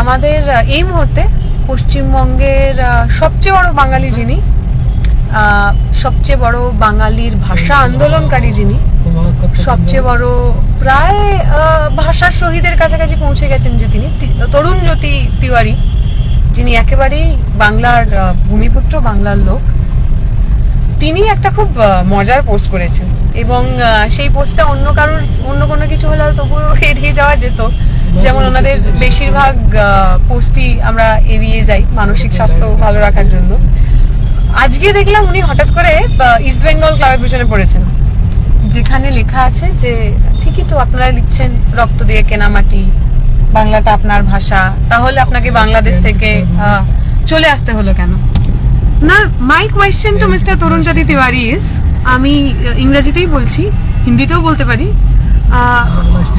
আমাদের এই মুহূর্তে পশ্চিমবঙ্গের সবচেয়ে বড় বাঙালি যিনি সবচেয়ে বড় বাঙালির ভাষা আন্দোলনকারী যিনি, সবচেয়ে বড় প্রায় ভাষার শহীদের কাছাকাছি পৌঁছে গেছেন যে তিনি তরুণ জ্যোতি তিওয়ারি, যিনি একেবারেই বাংলার ভূমিপুত্র, বাংলার লোক। তিনি একটা খুব মজার পোস্ট করেছেন এবং সেই পোস্টটা অন্য কারোর, অন্য কোনো কিছু হলে তবুও এড়িয়ে যাওয়া যেত। যেমন ওনাদের বেশিরভাগ পোস্টই আমরা এড়িয়ে যাই মানসিক স্বাস্থ্য ভালো রাখার জন্য। আজকে দেখলাম উনি হঠাৎ করে ইস্ট বেঙ্গল ক্লাবের পিছনে পড়েছেন। যেখানে লেখা আছে যে, ঠিকই তো আপনারা লিখছেন রক্ত দিয়ে কেনা মাটি বাংলাটা আপনার ভাষা, তাহলে আপনাকে বাংলাদেশ থেকে চলে আসতে হলো কেন? না my question to mister Tarun Jyoti Tiwari is আমি ইংরেজিতেই বলছি, হিন্দিতেও বলতে পারি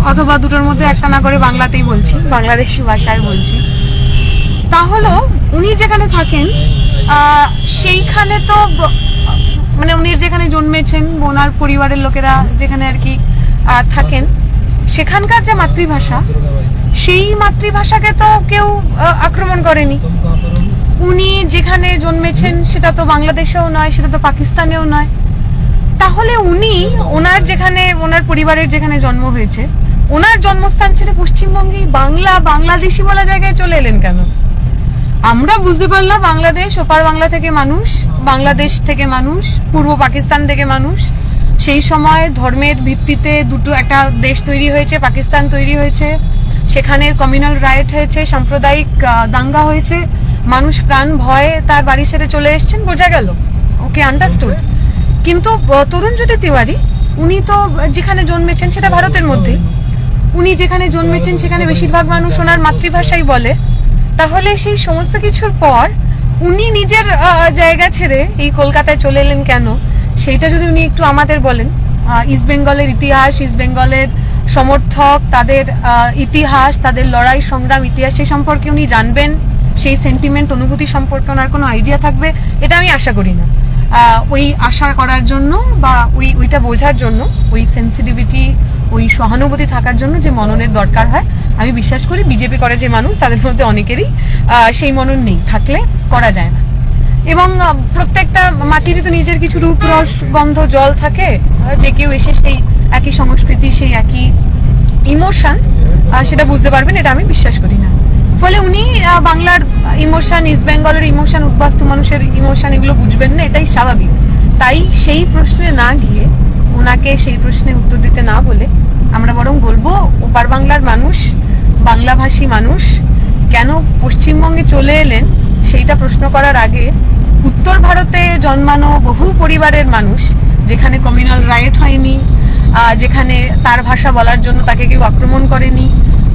অথবা দুটোর মধ্যে একটা না করে বাংলাতেই বলছি, বাংলাদেশি ভাষায় বলছি। তাহলে উনি যেখানে থাকেন সেইখানে তো মানে উনি যেখানে জন্মেছেন, ওনার পরিবারের লোকেরা যেখানে আর কি থাকেন, সেখানকার যে মাতৃভাষা, সেই মাতৃভাষাকে তো কেউ আক্রমণ করেনি। উনি যেখানে জন্মেছেন, সেটা তো বাংলাদেশেও নয়, সেটা তো পাকিস্তানেও নয়। তাহলে উনি ওনার যেখানে, ওনার পরিবারের যেখানে জন্ম হয়েছে, ওনার জন্মস্থান ছেড়ে পশ্চিমবঙ্গে বাংলা, বাংলাদেশি বলা জায়গায় চলে এলেন কেন? আমরা বুঝতে পারলাম বাংলাদেশ, ওপার বাংলা থেকে মানুষ, বাংলাদেশ থেকে মানুষ, পূর্ব পাকিস্তান থেকে মানুষ। সেই সময় ধর্মের ভিত্তিতে দুটো, একটা দেশ তৈরি হয়েছে, পাকিস্তান তৈরি হয়েছে। সেখানে কমিউনাল রাইট হয়েছে, সাম্প্রদায়িক দাঙ্গা হয়েছে। মানুষ প্রাণ ভয়ে তার বাড়ি ছেড়ে চলে এসেছেন, বোঝা গেল। ওকে আন্ডারস্টুড কিন্তু তরুণ জ্যোতি তিওয়ারি, উনি তো যেখানে জন্মেছেন সেটা ভারতের মধ্যেই উনি যেখানে জন্মেছেন সেখানে বেশিরভাগ মানুষ ওনার মাতৃভাষাই বলে। তাহলে সেই সমস্ত কিছুর পর উনি নিজের জায়গা ছেড়ে এই কলকাতায় চলে এলেন কেন? সেইটা যদি উনি একটু আমাদের বলেন। ইস্ট বেঙ্গলের ইতিহাস ইস্ট বেঙ্গলের সমর্থক, তাদের ইতিহাস, তাদের লড়াই, সংগ্রাম, ইতিহাস, সেই সম্পর্কে উনি জানবেন। সেই সেন্টিমেন্ট অনুভূতি সম্পর্কে ওনার কোনো আইডিয়া থাকবে, এটা আমি আশা করি না। ওই আশা করার জন্য বা ওই, ওইটা বোঝার জন্য, ওই সেন্সিটিভিটি ওই সহানুভূতি থাকার জন্য যে মননের দরকার হয়, আমি বিশ্বাস করি বিজেপি করে যে মানুষ, তাদের মধ্যে অনেকেরই সেই মনন নেই, থাকলে করা যায় না। এবং প্রত্যেকটা মাটিরই তো নিজের কিছু রূপ, রস, গন্ধ, জল থাকে যে কেউ এসে সেই একই সংস্কৃতি, সেই একই ইমোশন সেটা বুঝতে পারবেন, এটা আমি বিশ্বাস করি না। ফলে উনি বাংলার ইমোশন ইস্ট বেঙ্গলের ইমোশন উদ্বাস্তু মানুষের ইমোশন এগুলো বুঝবেন না, এটাই স্বাভাবিক। তাই সেই প্রশ্নে না গিয়ে ওনাকে সেই প্রশ্নে উত্তর দিতে না বলে আমরা বরং বলব, ওপার বাংলার মানুষ, বাংলাভাষী মানুষ, কেন পশ্চিমবঙ্গে চলে এলেন, সেইটা প্রশ্ন করার আগে উত্তর ভারতে জন্মানো বহু পরিবারের মানুষ, যেখানে কমিউনাল রাইট হয়নি যেখানে তার ভাষা বলার জন্য তাকে কেউ আক্রমণ করেনি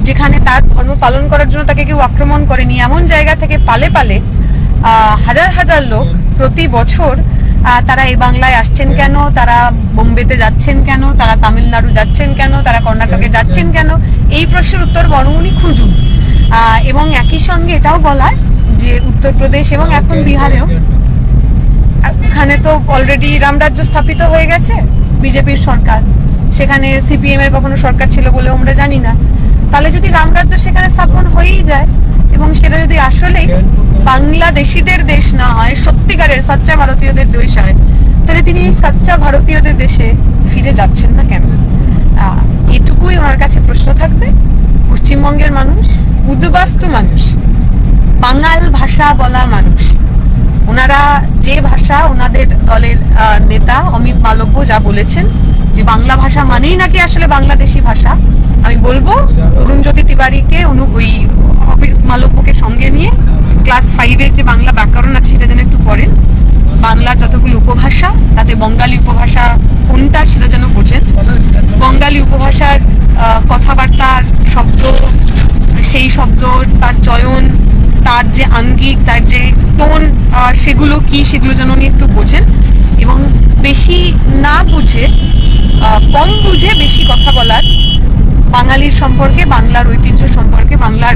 যেখানে তার ধর্ম পালন করার জন্য তাকে কেউ আক্রমণ করেনি, এমন জায়গা থেকে পালে পালে হাজার হাজার লোক প্রতি বছর তারা এই বাংলায় আসছেন কেন? তারা বোম্বেতে যাচ্ছেন কেন? তারা তামিলনাড়ু যাচ্ছেন কেন? তারা কর্ণাটকে যাচ্ছেন কেন? এই প্রশ্নের উত্তর বনমুনি খুঁজুন। এবং একই সঙ্গে এটাও বলার যে উত্তরপ্রদেশ এবং এখন বিহারেও, এখানে তো অলরেডি রামরাজ্য স্থাপিত হয়ে গেছে, বিজেপির সরকার। সেখানে সিপিএম এর কখনো সরকার ছিল বলে আমরা জানি না। তাহলে যদি রামরাজ্য সেখানে স্থাপন হয়েই যায়, এবং সেটা যদি আসলেই বাংলাদেশিদের দেশ না হয়, সত্যিকারের সাচ্চা ভারতীয়দের দেশ হয়, তাহলে তিনি এই সাচ্চা ভারতীয়দের দেশে ফিরে যাচ্ছেন না কেন? এটুকুই ওনার কাছে প্রশ্ন থাকবে। পশ্চিমবঙ্গের মানুষ, উদ্বাস্তু মানুষ, বাঙাল ভাষা বলা মানুষ, ওনারা যে ভাষা ওনাদের দলের নেতা অমিত মালব্য যা বলেছেন, যে বাংলা ভাষা মানেই নাকি আসলে বাংলাদেশি ভাষা বলব অরুণজ্যোতি তিওয়ারিকে অনু ওই মালব্যকে সঙ্গে নিয়ে ক্লাস ফাইভের যে বাংলা ব্যাকরণ আছে সেটা যেন একটু পড়েন। বাংলার যতগুলো উপভাষা, তাতে বঙ্গালী উপভাষা কোনটা সেটা যেন বোঝেন। বঙ্গালী উপভাষার কথাবার্তার শব্দ, সেই শব্দ, তার চয়ন, তার যে আঙ্গিক, তার যে টোন সেগুলো কি সেগুলো যেন উনি একটু বোঝেন। এবং বেশি না বুঝে কম বুঝে বেশি কথা বলার বাঙালির সম্পর্কে, বাংলার ঐতিহ্য সম্পর্কে, বাংলার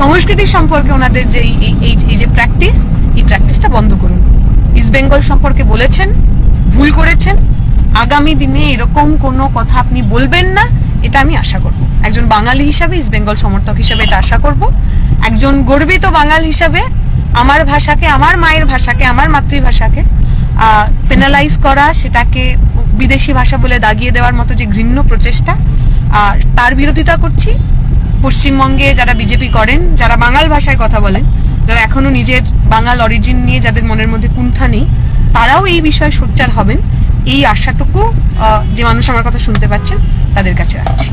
সংস্কৃতি সম্পর্কে ওনাদের যে এই যে প্র্যাকটিস এই প্র্যাকটিসটা বন্ধ করুন। ইস্ট বেঙ্গল সম্পর্কে বলেছেন, ভুল করেছেন। আগামী দিনে এরকম কোনো কথা আপনি বলবেন না, এটা আমি আশা করব। একজন বাঙালি হিসাবে ইস্ট বেঙ্গল সমর্থক হিসাবে এটা আশা করব। একজন গর্বিত বাঙাল হিসাবে, আমার ভাষাকে, আমার মায়ের ভাষাকে, আমার মাতৃভাষাকে পেনালাইজ করা, সেটাকে বিদেশি ভাষা বলে দাগিয়ে দেওয়ার মতো যে ঘৃণ্য প্রচেষ্টা আহ, তার বিরোধিতা করছি। পশ্চিমবঙ্গে যারা বিজেপি করেন যারা বাঙাল ভাষায় কথা বলেন যারা এখনও নিজের বাঙাল অরিজিন নিয়ে যাদের মনের মধ্যে কুণ্ঠা নেই তারাও এই বিষয়ে সোচ্চার হবেন। এই আশাটুকু যে মানুষ আমার কথা শুনতে পাচ্ছেন তাদের কাছে রাখছি।